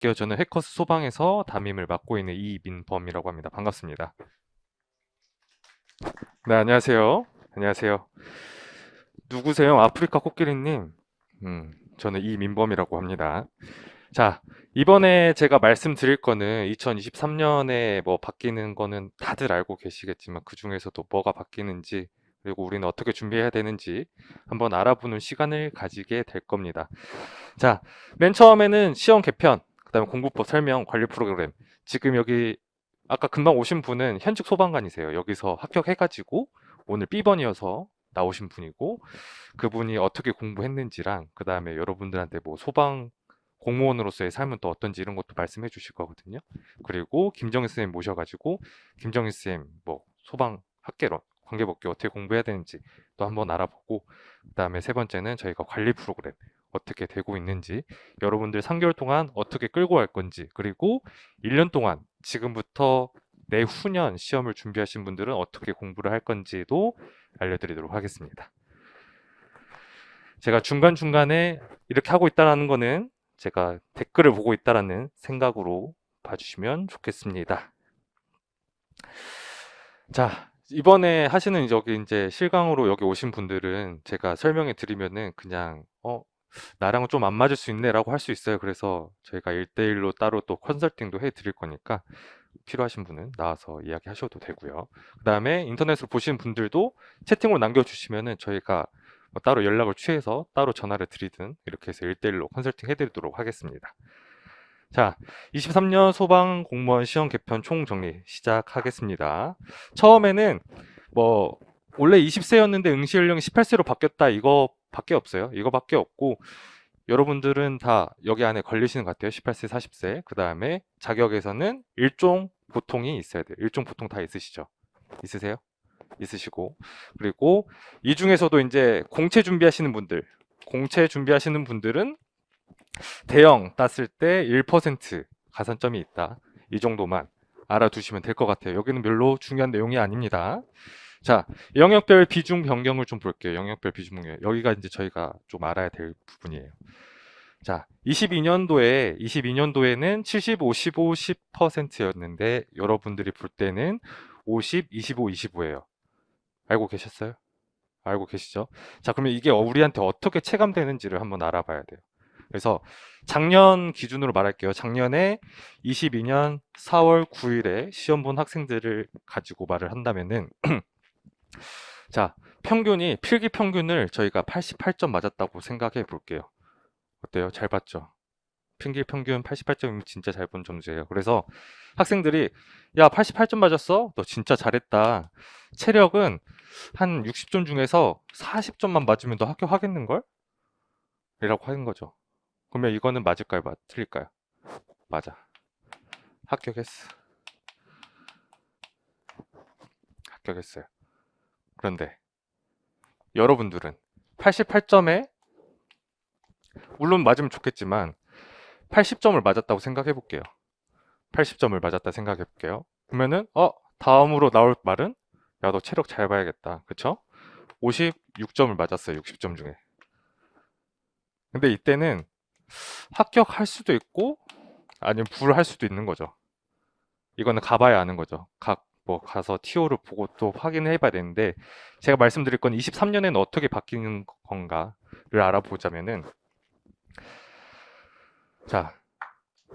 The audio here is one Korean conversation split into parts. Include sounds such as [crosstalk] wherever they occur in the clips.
저는 해커스 소방에서 담임을 맡고 있는 이민범이라고 합니다. 반갑습니다. 네, 안녕하세요. 안녕하세요. 누구세요? 아프리카 코끼리님. 음, 저는 이민범이라고 합니다. 자, 이번에 제가 말씀드릴 거는 2023년에 뭐 바뀌는 거는 다들 알고 계시겠지만 그 중에서도 뭐가 바뀌는지 그리고 우리는 어떻게 준비해야 되는지 한번 알아보는 시간을 가지게 될 겁니다. 자, 맨 처음에는 시험 개편, 그다음에 공부법 설명, 관리 프로그램. 지금 여기 아까 금방 오신 분은 현직 소방관이세요. 여기서 합격해가지고 오늘 B번이어서 나오신 분이고 그분이 어떻게 공부했는지랑 그다음에 여러분들한테 뭐 소방 공무원으로서의 삶은 또 어떤지 이런 것도 말씀해 주실 거거든요. 그리고 김정희 쌤 모셔가지고 김정희 쌤뭐 소방 학계론, 관계법규 어떻게 공부해야 되는지 또 한번 알아보고 그다음에 세 번째는 저희가 관리 프로그램 어떻게 되고 있는지 여러분들 3개월 동안 어떻게 끌고 갈 건지 그리고 1년 동안 지금부터 내후년 시험을 준비하신 분들은 어떻게 공부를 할 건지도 알려드리도록 하겠습니다. 제가 중간중간에 이렇게 하고 있다는 거는 제가 댓글을 보고 있다라는 생각으로 봐주시면 좋겠습니다. 자, 이번에 하시는 여기 이제 실강으로 여기 오신 분들은 제가 설명해 드리면은 그냥 어 나랑은 좀 안 맞을 수 있네라고 할 수 있어요. 그래서 저희가 1대1로 따로 또 컨설팅도 해 드릴 거니까 필요하신 분은 나와서 이야기하셔도 되고요. 그다음에 인터넷으로 보시는 분들도 채팅으로 남겨 주시면은 저희가 뭐 따로 연락을 취해서 따로 전화를 드리든 이렇게 해서 1대1로 컨설팅 해 드리도록 하겠습니다. 자, 23년 소방 공무원 시험 개편 총정리 시작하겠습니다. 처음에는 뭐 원래 20세였는데 응시 연령이 18세로 바뀌었다 이거 밖에 없어요. 이거밖에 없고 여러분들은 다 여기 안에 걸리시는 것 같아요. 18세, 40세. 그 다음에 자격에서는 일종 보통이 있어야 돼요. 일종 보통 다 있으시죠? 있으세요? 있으시고 그리고 이 중에서도 이제 공채 준비하시는 분들 공채 준비하시는 분들은 대형 땄을 때 1% 가산점이 있다 이 정도만 알아두시면 될 것 같아요 여기는 별로 중요한 내용이 아닙니다 자 영역별 비중 변경을 좀 볼게요 영역별 비중 변경 여기가 이제 저희가 좀 알아야 될 부분이에요 자 22년도에 22년도에는 70, 55, 10%였는데 여러분들이 볼 때는 50, 25, 25예요 알고 계셨어요? 알고 계시죠? 자, 그러면 이게 우리한테 어떻게 체감되는지를 한번 알아봐야 돼요. 그래서 작년 기준으로 말할게요. 작년에 22년 4월 9일에 시험 본 학생들을 가지고 말을 한다면은 [clears throat] 자, 평균이 필기 평균을 저희가 88점 맞았다고 생각해 볼게요. 어때요? 잘 봤죠? 필기 평균 88점이면 진짜 잘 본 점수예요. 그래서 학생들이 야, 88점 맞았어? 너 진짜 잘했다. 체력은 한 60점 중에서 40점만 맞으면 너 합격하겠는걸? 이라고 하는 거죠. 그러면 이거는 맞을까요? 맞, 틀릴까요? 맞아. 합격했어. 합격했어요. 그런데 여러분들은 88점에 물론 맞으면 좋겠지만 80점을 맞았다고 생각해 볼게요. 80점을 맞았다 생각해 볼게요. 그러면은 어 다음으로 나올 말은 야 너 체력 잘 봐야겠다. 그쵸? 56점을 맞았어요. 60점 중에. 근데 이때는 합격할 수도 있고 아니면 불할 수도 있는 거죠. 이거는 가봐야 아는 거죠. 각 뭐 가서 TO를 보고 또 확인해 봐야 되는데 제가 말씀드릴 건 23년에는 어떻게 바뀌는 건가를 알아보자면은 자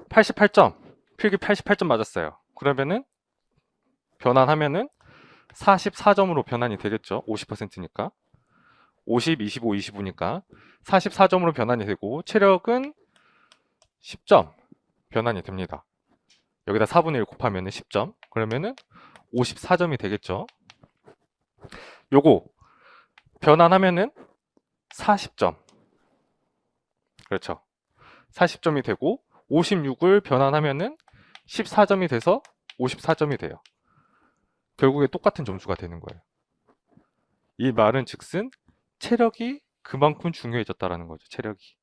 88점 필기 88점 맞았어요. 그러면은 변환하면은 44점으로 변환이 되겠죠. 50%니까. 50, 25, 25니까 44점으로 변환이 되고 체력은 10점 변환이 됩니다. 여기다 4분의 1 곱하면 10점. 그러면은 54점이 되겠죠. 요거 변환하면은 40점. 그렇죠. 40점이 되고 56을 변환하면은 14점이 돼서 54점이 돼요. 결국에 똑같은 점수가 되는 거예요. 이 말은 즉슨 체력이 그만큼 중요해졌다라는 거죠. 체력이.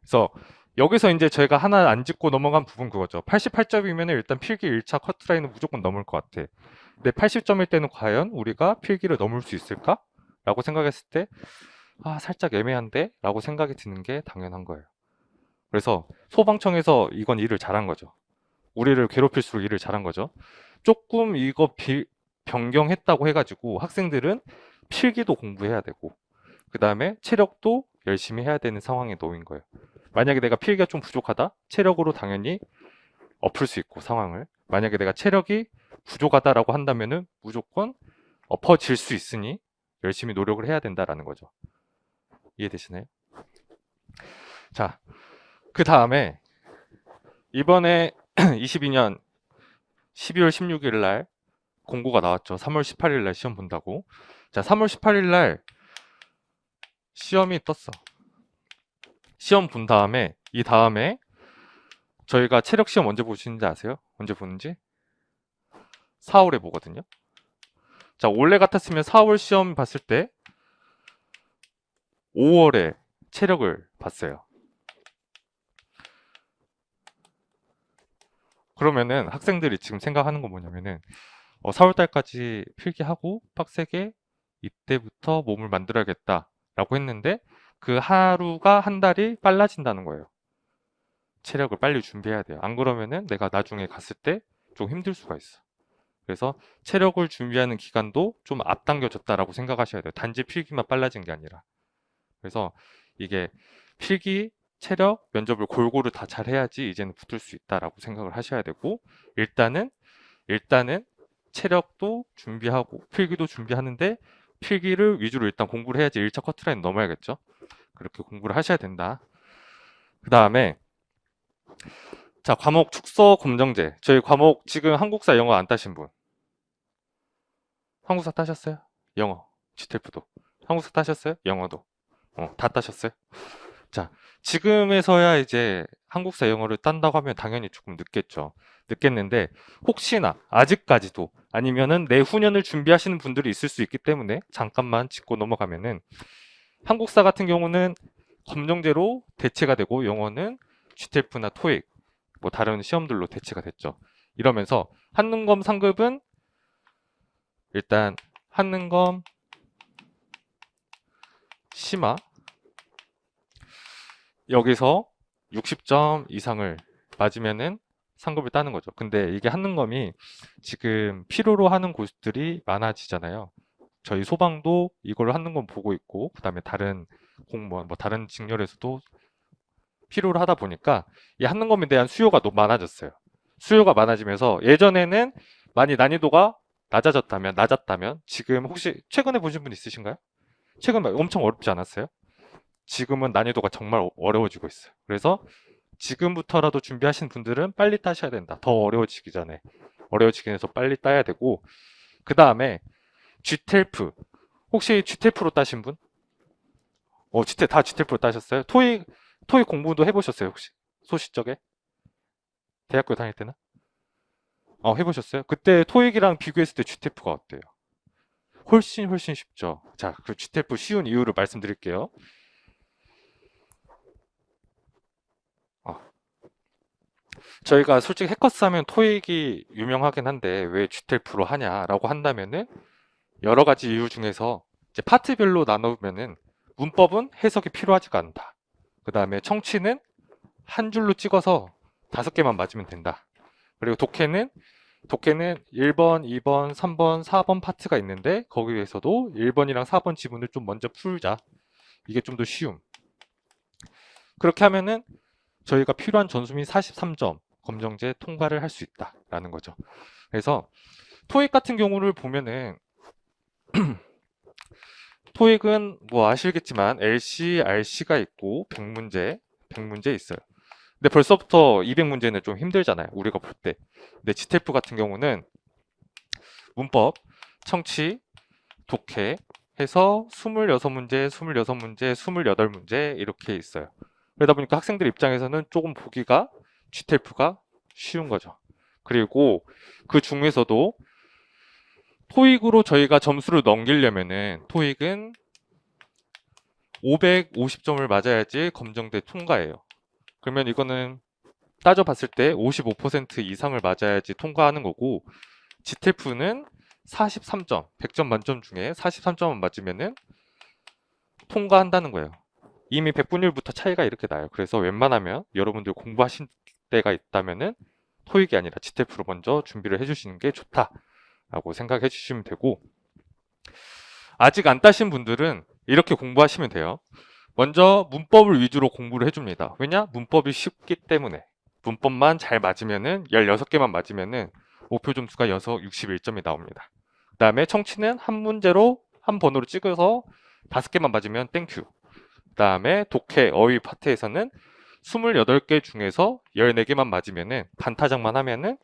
그래서 여기서 이제 저희가 하나 안 짚고 넘어간 부분 그거죠. 88점이면 일단 필기 1차 커트라인은 무조건 넘을 것 같아. 근데 80점일 때는 과연 우리가 필기를 넘을 수 있을까? 라고 생각했을 때, 아, 살짝 애매한데? 라고 생각이 드는 게 당연한 거예요. 그래서 소방청에서 이건 일을 잘한 거죠. 우리를 괴롭힐수록 일을 잘한 거죠. 조금 이거 비- 변경했다고 해가지고 학생들은 필기도 공부해야 되고, 그 다음에 체력도 열심히 해야 되는 상황에 놓인 거예요. 만약에 내가 필기가 좀 부족하다? 체력으로 당연히 엎을 수 있고, 상황을. 만약에 내가 체력이 부족하다라고 한다면은 무조건 엎어질 수 있으니 열심히 노력을 해야 된다라는 거죠. 이해되시나요? 자, 그 다음에 이번에 22년 12월 16일 날 공고가 나왔죠. 3월 18일 날 시험 본다고. 자, 3월 18일 날 시험이 떴어. 시험 본 다음에 이 다음에 저희가 체력 시험 언제 보시는지 아세요? 언제 보는지? 4월에 보거든요. 자, 원래 같았으면 4월 시험 봤을 때 5월에 체력을 봤어요. 그러면은 학생들이 지금 생각하는 건 뭐냐면은 어, 4월 달까지 필기하고 빡세게 이때부터 몸을 만들어야겠다라고 했는데 그 하루가 한 달이 빨라진다는 거예요. 체력을 빨리 준비해야 돼요. 안 그러면은 내가 나중에 갔을 때 좀 힘들 수가 있어. 그래서 체력을 준비하는 기간도 좀 앞당겨졌다라고 생각하셔야 돼요. 단지 필기만 빨라진 게 아니라. 그래서 이게 필기, 체력, 면접을 골고루 다 잘 해야지 이제는 붙을 수 있다라고 생각을 하셔야 되고 일단은 일단은 체력도 준비하고 필기도 준비하는데 필기를 위주로 일단 공부를 해야지 1차 커트라인 넘어야겠죠. 그렇게 공부를 하셔야 된다. 그 다음에 자 과목 축소 검정제 저희 과목 지금 한국사 영어 안 따신 분 한국사 따셨어요? 영어 GTF도 한국사 따셨어요? 영어도 어, 다 따셨어요? 자 지금에서야 이제 한국사 영어를 딴다고 하면 당연히 조금 늦겠죠. 늦겠는데 혹시나 아직까지도 아니면은 내후년을 준비하시는 분들이 있을 수 있기 때문에 잠깐만 짚고 넘어가면은 한국사 같은 경우는 검정제로 대체가 되고 영어는 GTF나 토익 뭐 다른 시험들로 대체가 됐죠. 이러면서 한능검 상급은 일단 한능검 심화 여기서 60점 이상을 맞으면은 상급을 따는 거죠. 근데 이게 한능검이 지금 필요로 하는 곳들이 많아지잖아요. 저희 소방도 이걸 한능검 보고 있고, 그 다음에 다른 공무원, 뭐 다른 직렬에서도 필요로 하다 보니까 이 한능검에 대한 수요가 너무 많아졌어요. 수요가 많아지면서 예전에는 많이 난이도가 낮아졌다면, 낮았다면, 지금 혹시 최근에 보신 분 있으신가요? 최근 엄청 어렵지 않았어요? 지금은 난이도가 정말 어- 어려워지고 있어요. 그래서 지금부터라도 준비하신 분들은 빨리 따셔야 된다. 더 어려워지기 전에. 어려워지기 전에 빨리 따야 되고, 그 다음에 GTELF. 혹시 GTELF로 따신 분? 어, GT, 다 GTELF로 따셨어요? 토익, 토익 공부도 해보셨어요, 혹시? 소시적에? 대학교 다닐 때는? 어, 해보셨어요? 그때 토익이랑 비교했을 때 GTELF가 어때요? 훨씬 훨씬 쉽죠. 자, 그 GTELF 쉬운 이유를 말씀드릴게요. 저희가 솔직히 해커스 하면 토익이 유명하긴 한데 왜 GTELF로 하냐라고 한다면은 여러 가지 이유 중에서 이제 파트별로 나누면은 문법은 해석이 필요하지가 않다. 그 다음에 청취는 한 줄로 찍어서 다섯 개만 맞으면 된다. 그리고 독해는 독해는 1번, 2번, 3번, 4번 파트가 있는데 거기에서도 1번이랑 4번 지문을 좀 먼저 풀자. 이게 좀 더 쉬움. 그렇게 하면은 저희가 필요한 점수이 43점 검정제 통과를 할 수 있다라는 거죠. 그래서 토익 같은 경우를 보면은 [clears throat] 토익은 뭐 아시겠지만 LC, RC가 있고 100문제, 100문제 있어요. 근데 벌써부터 200문제는 좀 힘들잖아요. 우리가 볼 때. 근데 GTF 같은 경우는 문법, 청취, 독해 해서 26문제, 26문제, 28문제 이렇게 있어요. 그러다 보니까 학생들 입장에서는 조금 보기가 GTF가 쉬운 거죠. 그리고 그 중에서도 토익으로 저희가 점수를 넘기려면은 토익은 550점을 맞아야지 검정대 통과예요. 그러면 이거는 따져봤을 때 55% 이상을 맞아야지 통과하는 거고 GTF는 43점, 100점 만점 중에 43점을 맞으면은 통과한다는 거예요. 이미 100분의 1부터 차이가 이렇게 나요. 그래서 웬만하면 여러분들 공부하신 때가 있다면은 토익이 아니라 GTF로 먼저 준비를 해주시는 게 좋다 라고 생각해 주시면 되고 아직 안 따신 분들은 이렇게 공부하시면 돼요. 먼저 문법을 위주로 공부를 해줍니다. 왜냐? 문법이 쉽기 때문에. 문법만 잘 맞으면은 16개만 맞으면은 목표 점수가 6, 61점이 나옵니다. 그 다음에 청취는 한 문제로 한 번호로 찍어서 5개만 맞으면 땡큐. 그 다음에 독해, 어휘 파트에서는 28개 중에서 14개만 맞으면은 반타작만 하면은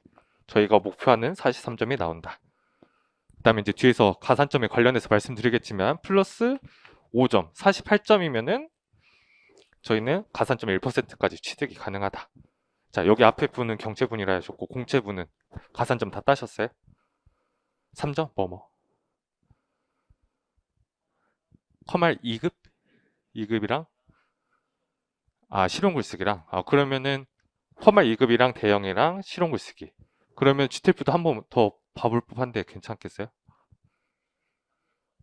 저희가 목표하는 43점이 나온다. 그 다음에 이제 뒤에서 가산점에 관련해서 말씀드리겠지만 플러스 5점, 48점이면은 저희는 가산점 1%까지 취득이 가능하다. 자, 여기 앞에 분은 경체분이라 하셨고 공체분은 가산점 다 따셨어요? 3점? 뭐뭐? 커말 2급? 2급이랑 아, 실용글쓰기랑 아, 그러면은 커말 2급이랑 대형이랑 실용글쓰기 그러면 GTF도 한 번 더 봐볼 법한데 괜찮겠어요?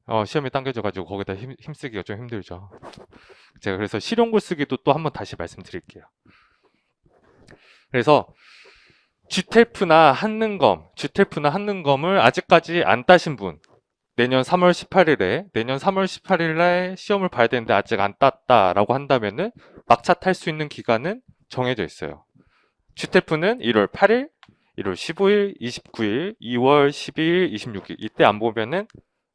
어, 시험이 당겨져가지고 거기다 힘, 힘쓰기가 좀 힘들죠. 제가 그래서 실용글 쓰기도 또 한번 다시 말씀드릴게요. 그래서 GTF나 한능검, GTF나 한능검을 아직까지 안 따신 분, 내년 3월 18일에, 내년 3월 18일에 시험을 봐야 되는데 아직 안 땄다라고 한다면은 막차 탈 수 있는 기간은 정해져 있어요. GTF는 1월 8일, 1월 15일, 29일, 2월 12일, 26일. 이때 안 보면은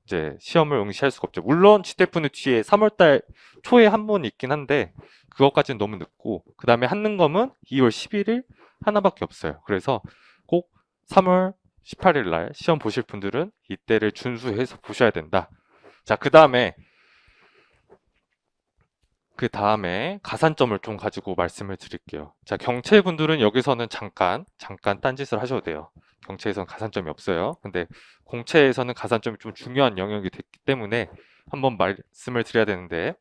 이제 시험을 응시할 수가 없죠. 물론 GTF는 뒤에 3월달 초에 한 번 있긴 한데 그것까지는 너무 늦고 그 다음에 한능검은 2월 11일 하나밖에 없어요. 그래서 꼭 3월 18일 날 시험 보실 분들은 이때를 준수해서 보셔야 된다. 자, 그 다음에 그 다음에 가산점을 좀 가지고 말씀을 드릴게요. 자, 경체 분들은 여기서는 잠깐 잠깐 딴짓을 하셔도 돼요. 경체에서는 가산점이 없어요. 근데 공채에서는 가산점이 좀 중요한 영역이 됐기 때문에 한번 말씀을 드려야 되는데,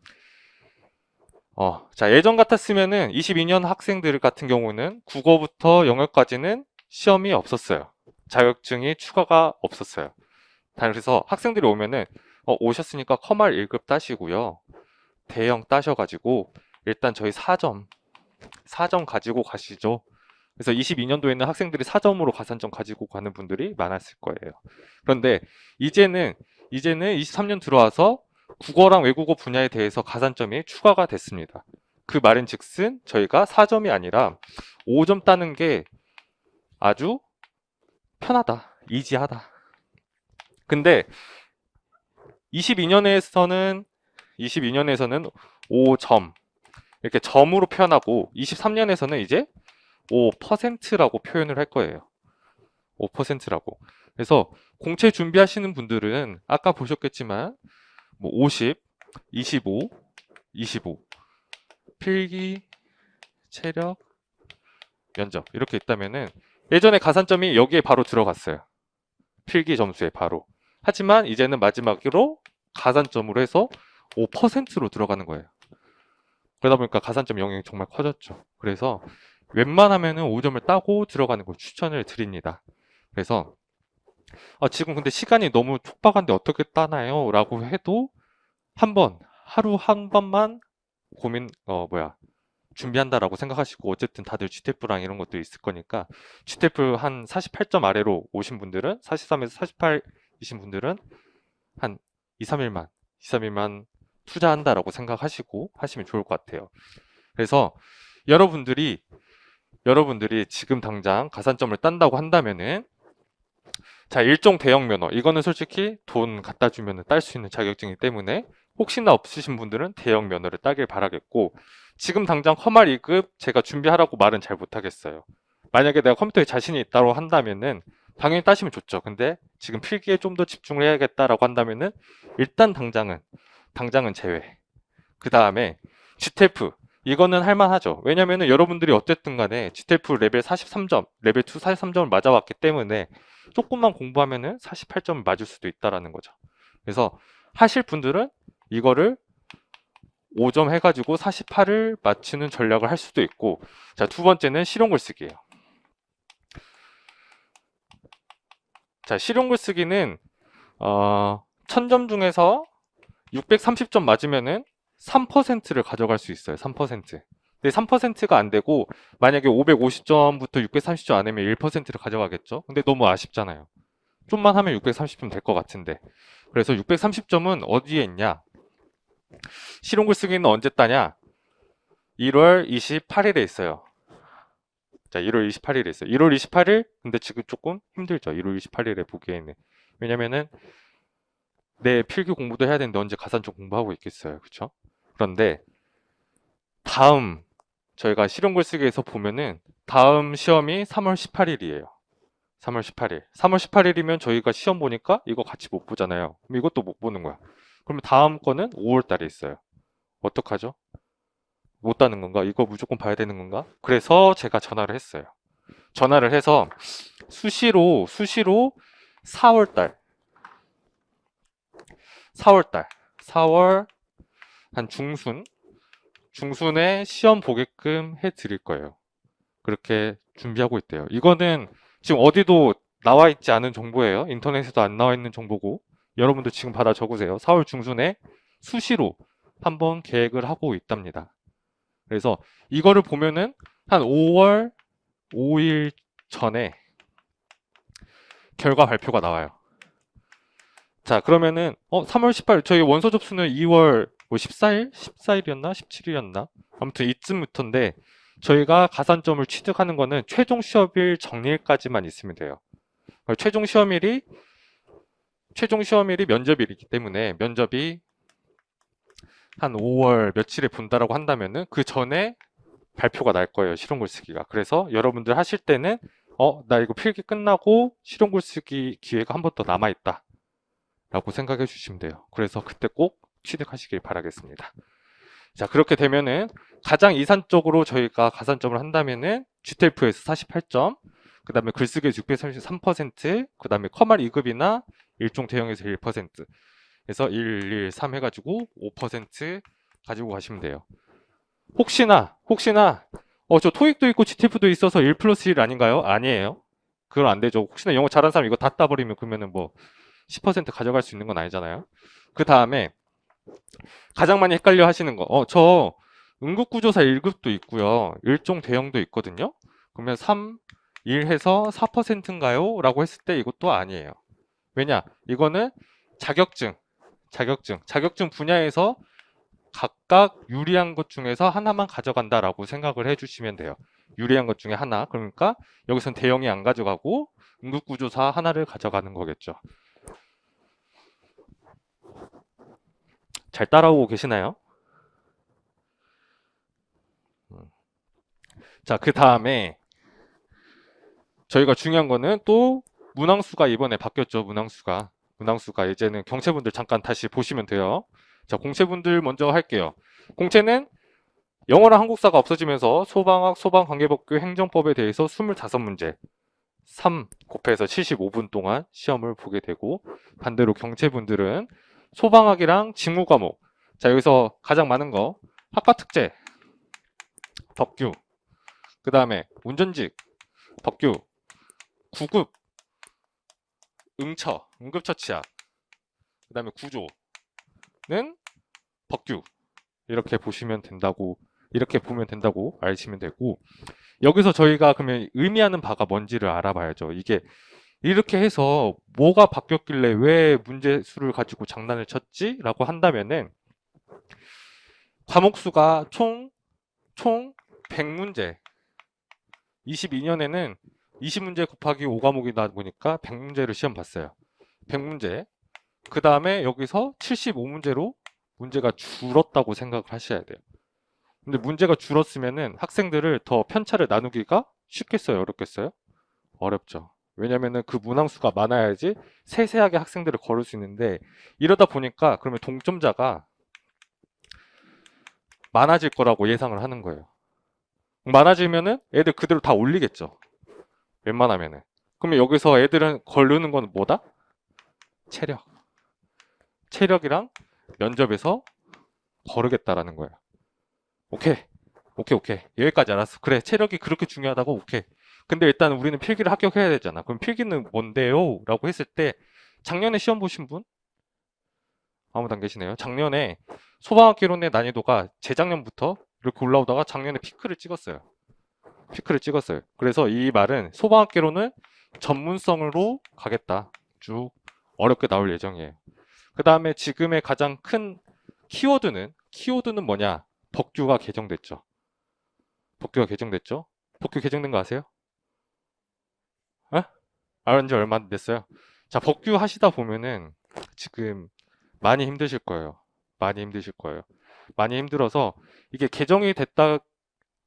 어, 자, 예전 같았으면은 22년 학생들 같은 경우는 국어부터 영어까지는 시험이 없었어요. 자격증이 추가가 없었어요. 다 그래서 학생들이 오면은, 어, 오셨으니까 커말 1급 따시고요. 대형 따셔가지고, 일단 저희 4점, 4점 가지고 가시죠. 그래서 22년도에는 학생들이 4점으로 가산점 가지고 가는 분들이 많았을 거예요. 그런데 이제는 이제는 23년 들어와서 국어랑 외국어 분야에 대해서 가산점이 추가가 됐습니다. 그 말인 즉슨 저희가 4점이 아니라 5점 따는 게 아주 편하다, 이지하다. 근데 22년에서는 22년에서는 5점 이렇게 점으로 표현하고 23년에서는 이제 5%라고 표현을 할 거예요. 5%라고. 그래서 공채 준비하시는 분들은 아까 보셨겠지만 뭐 50, 25, 25 필기, 체력, 면접 이렇게 있다면은 예전에 가산점이 여기에 바로 들어갔어요. 필기 점수에 바로. 하지만 이제는 마지막으로 가산점으로 해서 5%로 들어가는 거예요. 그러다 보니까 가산점 영향이 정말 커졌죠. 그래서 웬만하면은 5점을 따고 들어가는 걸 추천을 드립니다. 그래서 아, 지금 근데 시간이 너무 촉박한데 어떻게 따나요? 라고 해도 한 번, 하루 한 번만 고민, 어, 뭐야, 준비한다라고 생각하시고 어쨌든 다들 GTF랑 이런 것도 있을 거니까 GTF 한 48점 아래로 오신 분들은 43에서 48이신 분들은 한 2, 3일만, 2, 3일만 투자한다라고 생각하시고 하시면 좋을 것 같아요. 그래서 여러분들이 여러분들이 지금 당장 가산점을 딴다고 한다면은 자 일종 대형 면허. 이거는 솔직히 돈 갖다 주면 딸수 있는 자격증이기 때문에 혹시나 없으신 분들은 대형 면허를 따길 바라겠고 지금 당장 커말 2급 제가 준비하라고 말은 잘 못하겠어요. 만약에 내가 컴퓨터에 자신이 있다고 한다면은 당연히 따시면 좋죠. 근데 지금 필기에 좀 더 집중을 해야겠다라고 한다면은 일단 당장은 당장은 제외 그 다음에 GTF 이거는 할만하죠. 왜냐면은 여러분들이 어쨌든 간에 GTF 레벨 43점, 레벨 2 43점을 맞아왔기 때문에 조금만 공부하면은 48점을 맞을 수도 있다라는 거죠. 그래서 하실 분들은 이거를 5점 해가지고 48을 맞추는 전략을 할 수도 있고, 자, 두 번째는 실용글 쓰기예요. 자, 실용글 쓰기는, 어, 1000점 중에서 630점 맞으면은 3%를 가져갈 수 있어요. 3%. 근데 3%가 안 되고 만약에 550점부터 630점 안에면 1%를 가져가겠죠. 근데 너무 아쉽잖아요. 좀만 하면 630점 될 것 같은데. 그래서 630점은 어디에 있냐? 실용글 쓰기는 언제 따냐? 1월 28일에 있어요. 자, 1월 28일에 있어요. 1월 28일? 근데 지금 조금 힘들죠. 1월 28일에 보기에는. 왜냐면은 내 필기 공부도 해야 되는데 언제 가산점 공부하고 있겠어요. 그쵸? 그런데 다음 저희가 실용 글 쓰기에서 보면은 다음 시험이 3월 18일이에요. 3월 18일. 3월 18일이면 저희가 시험 보니까 이거 같이 못 보잖아요. 그럼 이것도 못 보는 거야. 그러면 다음 거는 5월 달에 있어요. 어떡하죠? 못 따는 건가? 이거 무조건 봐야 되는 건가? 그래서 제가 전화를 했어요. 전화를 해서 수시로, 수시로 4월 달, 4월 달, 4월 한 중순, 중순에 시험 보게끔 해 드릴 거예요. 그렇게 준비하고 있대요. 이거는 지금 어디도 나와 있지 않은 정보예요. 인터넷에도 안 나와 있는 정보고, 여러분들 지금 받아 적으세요. 4월 중순에 수시로 한번 계획을 하고 있답니다. 그래서 이거를 보면은 한 5월 5일 전에 결과 발표가 나와요. 자, 그러면은 어 3월 18일 저희 원서 접수는 2월 뭐 14일, 14일이었나, 17일이었나 아무튼 이쯤부터인데 저희가 가산점을 취득하는 거는 최종 시험일 정리일까지만 있으면 돼요. 최종 시험일이 최종 시험일이 면접일이기 때문에 면접이 한 5월 며칠에 본다라고 한다면은 그 전에 발표가 날 거예요. 실용글 쓰기가. 그래서 여러분들 하실 때는 어, 나 이거 필기 끝나고 실용글 쓰기 기회가 한 번 더 남아 있다. 라고 생각해 주시면 돼요. 그래서 그때 꼭 취득하시길 바라겠습니다. 자, 그렇게 되면은 가장 이산적으로 저희가 가산점을 한다면은 GTF에서 48점, 그 다음에 글쓰기에서 633%, 그 다음에 커말 2급이나 일종 대형에서 1%, 그래서 1, 1, 3 해가지고 5% 가지고 가시면 돼요. 혹시나, 혹시나, 어, 저 토익도 있고 GTF도 있어서 1 플러스 1 아닌가요? 아니에요. 그건 안 되죠. 혹시나 영어 잘하는 사람 이거 다 따버리면 그러면은 뭐 10% 가져갈 수 있는 건 아니잖아요. 그 다음에 가장 많이 헷갈려 하시는 거, 어, 저 응급구조사 1급도 있고요. 일종 대형도 있거든요. 그러면 3, 1 해서 4%인가요? 라고 했을 때 이것도 아니에요. 왜냐? 이거는 자격증, 자격증, 자격증 분야에서 각각 유리한 것 중에서 하나만 가져간다라고 생각을 해주시면 돼요. 유리한 것 중에 하나. 그러니까 여기선 대형이 안 가져가고 응급구조사 하나를 가져가는 거겠죠. 잘 따라오고 계시나요? 음. 자, 그 다음에 저희가 중요한 거는 또 문항수가 이번에 바뀌었죠. 문항수가. 문항수가 이제는 경체분들 잠깐 다시 보시면 돼요. 자, 공채분들 먼저 할게요. 공채는 영어랑 한국사가 없어지면서 소방학, 소방관계법규 행정법에 대해서 25문제, 3 곱해서 75분 동안 시험을 보게 되고 반대로 경채분들은 소방학이랑 직무 과목. 자, 여기서 가장 많은 거. 학과 특제, 법규, 그 다음에 운전직, 법규, 구급, 응처, 응급처치약, 그 다음에 구조는 법규. 이렇게 보시면 된다고 이렇게 보면 된다고 알시면 되고. 여기서 저희가 그러면 의미하는 바가 뭔지를 알아봐야죠. 이게 이렇게 해서 뭐가 바뀌었길래 왜 문제 수를 가지고 장난을 쳤지? 라고 한다면은 과목 수가 총, 총 100문제. 22년에는 20문제 곱하기 5과목이다 보니까 100문제를 시험 봤어요. 100문제. 그 다음에 여기서 75문제로 문제가 줄었다고 생각을 하셔야 돼요. 근데 문제가 줄었으면은 학생들을 더 편차를 나누기가 쉽겠어요? 어렵겠어요? 어렵죠. 왜냐면은 그 문항수가 많아야지 세세하게 학생들을 걸을 수 있는데 이러다 보니까 그러면 동점자가 많아질 거라고 예상을 하는 거예요. 많아지면은 애들 그대로 다 올리겠죠. 웬만하면은. 그러면 여기서 애들은 걸르는 건 뭐다? 체력. 체력이랑 면접에서 거르겠다라는 거예요. 오케이. 오케이, 오케이. 여기까지 알았어. 그래, 체력이 그렇게 중요하다고? 오케이. 근데 일단 우리는 필기를 합격해야 되잖아. 그럼 필기는 뭔데요? 라고 했을 때, 작년에 시험 보신 분? 아무도 안 계시네요. 작년에 소방학개론의 난이도가 재작년부터 이렇게 올라오다가 작년에 피크를 찍었어요. 피크를 찍었어요. 그래서 이 말은 소방학개론은 전문성으로 가겠다. 쭉 어렵게 나올 예정이에요. 그 다음에 지금의 가장 큰 키워드는 키워드는 뭐냐? 법규가 개정됐죠. 법규가 개정됐죠. 법규 개정된 거 아세요? 어? 알은 지 얼마 안 됐어요. 자, 법규 하시다 보면은 지금 많이 힘드실 거예요. 많이 힘드실 거예요. 많이 힘들어서 이게 개정이 됐다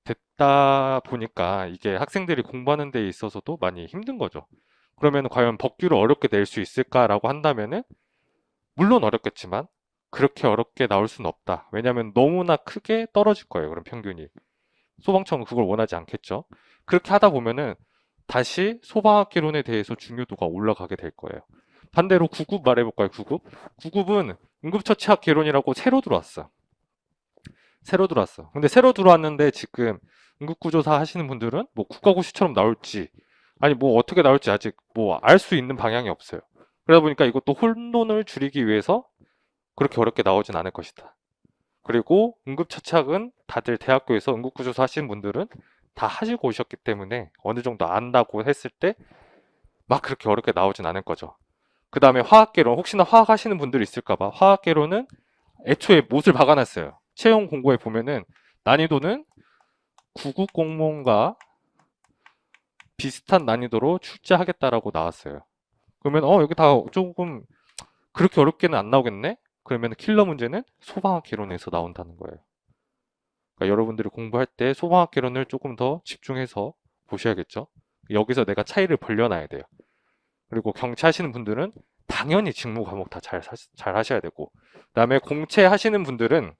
됐다 보니까 이게 학생들이 공부하는 데 있어서도 많이 힘든 거죠. 그러면 과연 법규를 어렵게 낼 수 있을까라고 한다면은 물론 어렵겠지만 그렇게 어렵게 나올 수는 없다. 왜냐하면 너무나 크게 떨어질 거예요. 그럼 평균이. 소방청은 그걸 원하지 않겠죠. 그렇게 하다 보면은 다시 소방학개론에 대해서 중요도가 올라가게 될 거예요. 반대로 9급 말해볼까요? 9급? 9급은 응급처치학개론이라고 새로 들어왔어. 새로 들어왔어. 근데 새로 들어왔는데 지금 응급구조사 하시는 분들은 뭐 국가고시처럼 나올지 아니 뭐 어떻게 나올지 아직 뭐 알 수 있는 방향이 없어요. 그러다 보니까 이것도 혼돈을 줄이기 위해서 그렇게 어렵게 나오진 않을 것이다. 그리고 응급처치학은 다들 대학교에서 응급구조사 하시는 분들은 다 하시고 오셨기 때문에 어느 정도 안다고 했을 때 막 그렇게 어렵게 나오진 않을 거죠. 그 다음에 화학개론, 혹시나 화학 하시는 분들이 있을까봐 화학개론은 애초에 못을 박아놨어요. 채용 공고에 보면은 난이도는 9급 공무원과 비슷한 난이도로 출제하겠다라고 나왔어요. 그러면 어 여기 다 조금 그렇게 어렵게는 안 나오겠네? 그러면 킬러 문제는 소방학 개론에서 나온다는 거예요. 그러니까 여러분들이 공부할 때 소방학 개론을 조금 더 집중해서 보셔야겠죠. 여기서 내가 차이를 벌려놔야 돼요. 그리고 경치 하시는 분들은 당연히 직무 과목 다 잘 잘 하셔야 되고, 그다음에 공채 하시는 분들은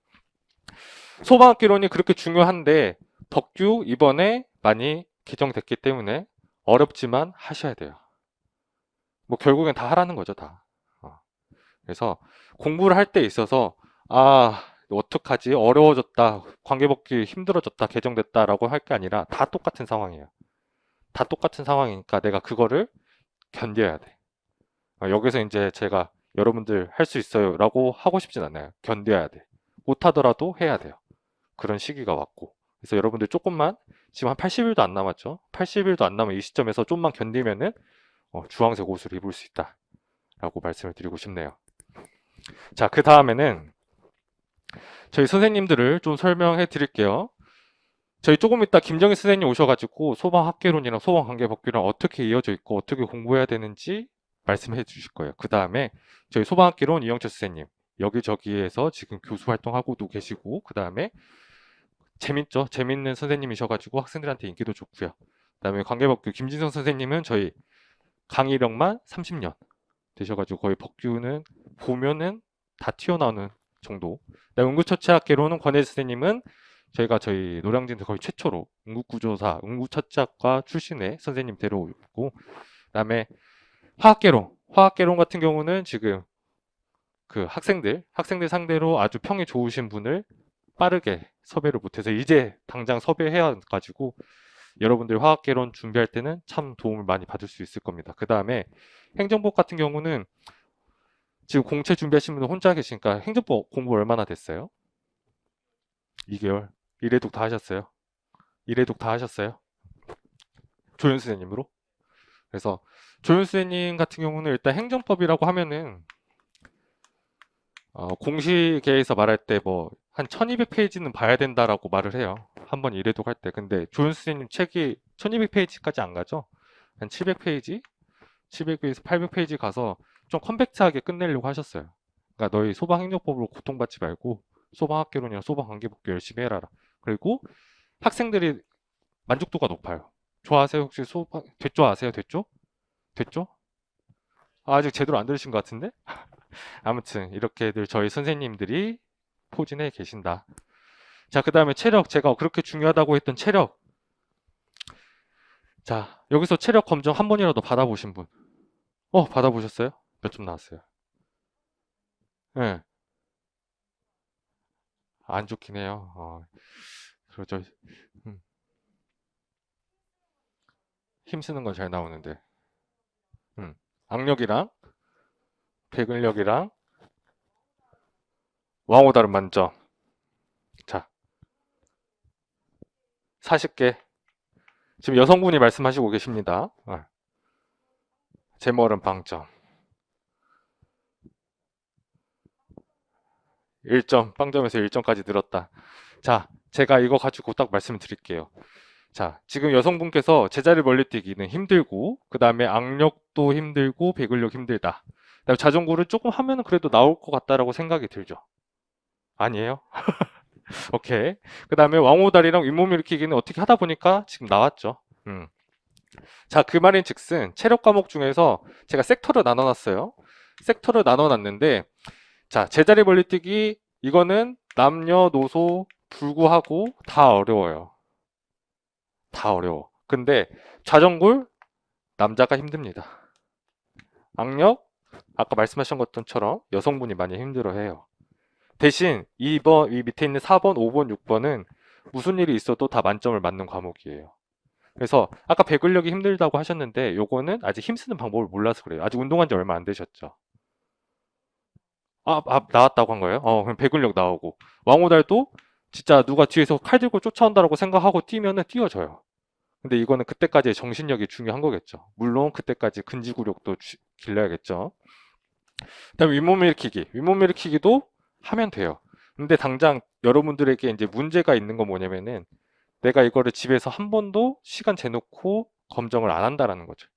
소방학 개론이 그렇게 중요한데 법규 이번에 많이 개정됐기 때문에 어렵지만 하셔야 돼요. 뭐 결국엔 다 하라는 거죠, 다. 어. 그래서 공부를 할 때 있어서 아 어떡하지 어려워졌다 관계법규 힘들어졌다 개정됐다라고 할 게 아니라 다 똑같은 상황이에요. 다 똑같은 상황이니까 내가 그거를 견뎌야 돼. 어, 여기서 이제 제가 여러분들 할 수 있어요라고 하고 싶진 않아요. 견뎌야 돼. 못하더라도 해야 돼요. 그런 시기가 왔고. 그래서 여러분들 조금만 지금 한 80일도 안 남았죠. 80일도 안 남은 이 시점에서 좀만 견디면은 어, 주황색 옷을 입을 수 있다라고 말씀을 드리고 싶네요. 자, 그 다음에는 저희 선생님들을 좀 설명해 드릴게요. 저희 조금 이따 김정희 선생님 오셔가지고 소방학개론이랑 소방관계법규랑 어떻게 이어져 있고 어떻게 공부해야 되는지 말씀해 주실 거예요. 그 다음에 저희 소방학개론 이영철 선생님 여기저기에서 지금 교수 활동하고도 계시고 그 다음에 재밌죠? 재밌는 선생님이셔가지고 학생들한테 인기도 좋고요. 그 다음에 관계법규 김진성 선생님은 저희 강의력만 30년 되셔가지고 거의 법규는 보면은 다 튀어나오는 정도. 그다음에 응급처치학개로는 권혜 선생님은 저희가 저희 노량진에서 거의 최초로 응급구조사, 응급처치학과 출신의 선생님 데려오고 그다음에 화학개론, 화학개론 같은 경우는 지금 그 학생들, 학생들 상대로 아주 평이 좋으신 분을 빠르게 섭외를 못해서 이제 당장 섭외해야 가지고 여러분들 화학개론 준비할 때는 참 도움을 많이 받을 수 있을 겁니다. 그 다음에 행정법 같은 경우는 지금 공채 준비하시는 분 혼자 계시니까 행정법 공부 얼마나 됐어요? 2개월. 1회독 다 하셨어요? 1회독 다 하셨어요? 조연 선생님으로? 그래서 조연 선생님 같은 경우는 일단 행정법이라고 하면은 어, 공시계에서 말할 때 뭐 한 1200페이지는 봐야 된다라고 말을 해요. 한 번 1회독 할 때. 근데 조연 선생님 책이 1200페이지까지 안 가죠? 한 700페이지? 700페이지에서 800페이지 가서 좀 컴팩트하게 끝내려고 하셨어요. 그러니까 너희 소방행정법으로 고통받지 말고 소방학개론이나 소방관계법규 열심히 해라. 그리고 학생들이 만족도가 높아요. 좋아하세요? 혹시 소방 됐죠? 아세요? 됐죠? 됐죠? 아, 아직 제대로 안 들으신 것 같은데? [laughs] 아무튼 이렇게들 저희 선생님들이 포진해 계신다. 자, 그 다음에 체력 제가 그렇게 중요하다고 했던 체력. 자, 여기서 체력 검정 한 번이라도 받아보신 분. 어, 받아보셨어요? 몇 점 나왔어요? 예. 네. 안 좋긴 해요. 어, 그렇죠. 음. 힘쓰는 건 잘 나오는데. 음. 악력이랑, 배근력이랑, 왕호 다른 만점. 자, 40개. 지금 여성분이 말씀하시고 계십니다. 어. 제머른 빵점. 1점, 빵점에서 1점까지 늘었다. 자, 제가 이거 가지고 딱 말씀을 드릴게요. 자, 지금 여성분께서 제자리 멀리 뛰기는 힘들고, 그 다음에 악력도 힘들고, 배근력 힘들다. 그 다음에 자전거를 조금 하면은 그래도 나올 것 같다라고 생각이 들죠. 아니에요? [laughs] 오케이. 그 다음에 왕호다리랑 윗몸 일으키기는 어떻게 하다 보니까 지금 나왔죠. 음. 자, 그 말인 즉슨 체력 과목 중에서 제가 섹터를 나눠놨어요. 섹터를 나눠놨는데, 자, 제자리 멀리 뛰기, 이거는 남녀노소 불구하고 다 어려워요. 다 어려워. 근데 좌전골, 남자가 힘듭니다. 악력, 아까 말씀하신 것처럼 여성분이 많이 힘들어해요. 대신 2번, 이 밑에 있는 4번, 5번, 6번은 무슨 일이 있어도 다 만점을 맞는 과목이에요. 그래서 아까 배근력이 힘들다고 하셨는데 요거는 아직 힘쓰는 방법을 몰라서 그래요. 아직 운동한 지 얼마 안 되셨죠. 아, 아, 나왔다고 한 거예요? 어, 그럼 배근력 나오고. 왕호달도 진짜 누가 뒤에서 칼 들고 쫓아온다라고 생각하고 뛰면은 뛰어져요. 근데 이거는 그때까지의 정신력이 중요한 거겠죠. 물론 그때까지 근지구력도 주- 길러야겠죠. 그다음에 윗몸 일으키기. 윗몸 일으키기도 하면 돼요. 근데 당장 여러분들에게 이제 문제가 있는 건 뭐냐면은 내가 이거를 집에서 한 번도 시간 재놓고 검정을 안 한다라는 거죠.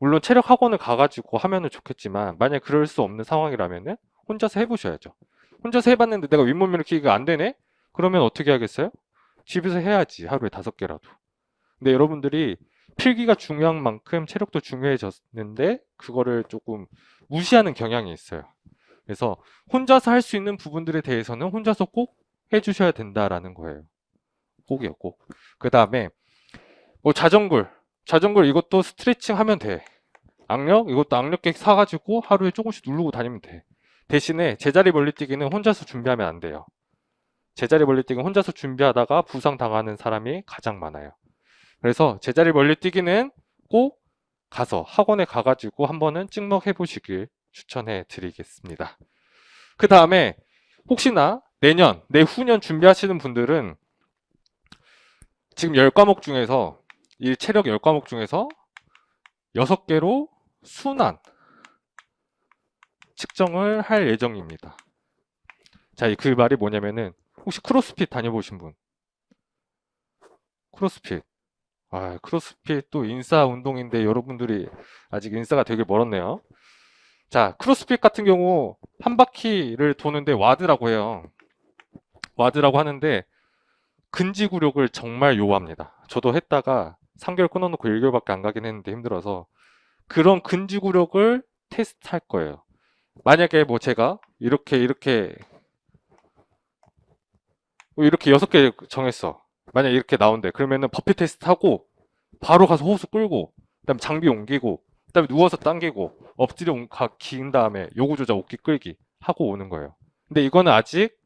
물론 체력 학원을 가가지고 하면은 좋겠지만 만약 그럴 수 없는 상황이라면은 혼자서 해보셔야죠. 혼자서 해봤는데 내가 윗몸 일으키기가 안 되네? 그러면 어떻게 하겠어요? 집에서 해야지 하루에 다섯 개라도. 근데 여러분들이 필기가 중요한 만큼 체력도 중요해졌는데 그거를 조금 무시하는 경향이 있어요. 그래서 혼자서 할 수 있는 부분들에 대해서는 혼자서 꼭 해주셔야 된다라는 거예요. 꼭이요, 꼭. 그 다음에 뭐 자전골, 자전골 이것도 스트레칭 하면 돼. 악력 이것도 악력계 사가지고 하루에 조금씩 누르고 다니면 돼. 대신에 제자리 멀리뛰기는 혼자서 준비하면 안 돼요. 제자리 멀리뛰기는 혼자서 준비하다가 부상 당하는 사람이 가장 많아요. 그래서 제자리 멀리뛰기는 꼭 가서 학원에 가가지고 한 번은 찍먹해 보시길 추천해 드리겠습니다. 그 다음에 혹시나 내년, 내후년 준비하시는 분들은 지금 10과목 중에서 이 체력 10과목 중에서 6개로 순환 측정을 할 예정입니다. 자, 이그 말이 뭐냐면은 혹시 크로스핏 다녀보신 분? 크로스핏. 아, 크로스핏 또 인싸 운동인데 여러분들이 아직 인싸가 되게 멀었네요. 자, 크로스핏 같은 경우 한 바퀴를 도는데 와드라고 해요. 와드라고 하는데 근지구력을 정말 요구합니다. 저도 했다가 3개월 끊어놓고 1개월밖에 안 가긴 했는데 힘들어서 그런 근지구력을 테스트 할 거예요. 만약에 뭐 제가 이렇게 이렇게 뭐 이렇게 6개 정했어. 만약 이렇게 나온대. 그러면은 버피 테스트 하고 바로 가서 호수 끌고 그다음에 장비 옮기고 그다음에 누워서 당기고 엎드려 기인 다음에 요구 조작 어깨 끌기 하고 오는 거예요. 근데 이거는 아직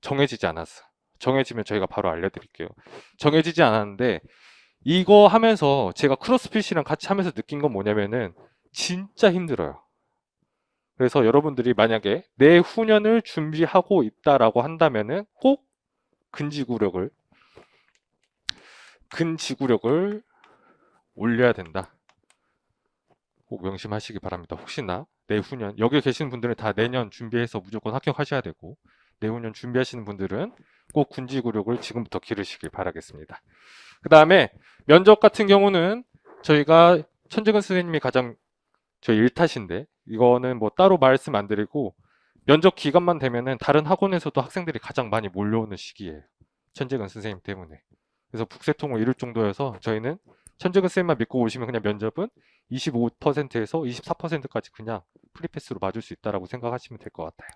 정해지지 않았어. 정해지면 저희가 바로 알려드릴게요. 정해지지 않았는데 이거 하면서 제가 크로스핏이랑 같이 하면서 느낀 건 뭐냐면은 진짜 힘들어요. 그래서 여러분들이 만약에 내 후년을 준비하고 있다라고 한다면은 꼭 근지구력을 근지구력을 올려야 된다. 꼭 명심하시기 바랍니다. 혹시나 내후년 여기 계신 분들은 다 내년 준비해서 무조건 합격하셔야 되고 내후년 준비하시는 분들은 꼭 군지구력을 지금부터 기르시길 바라겠습니다. 그 다음에 면접 같은 경우는 저희가 천재근 선생님이 가장 저희 일탓인데 이거는 뭐 따로 말씀 안 드리고 면접 기간만 되면은 다른 학원에서도 학생들이 가장 많이 몰려오는 시기예요. 천재근 선생님 때문에. 그래서 북새통을 이룰 정도여서 저희는 천재근 선생님만 믿고 오시면 그냥 면접은 25%에서 24%까지 그냥 프리패스로 맞을 수 있다라고 생각하시면 될 것 같아요.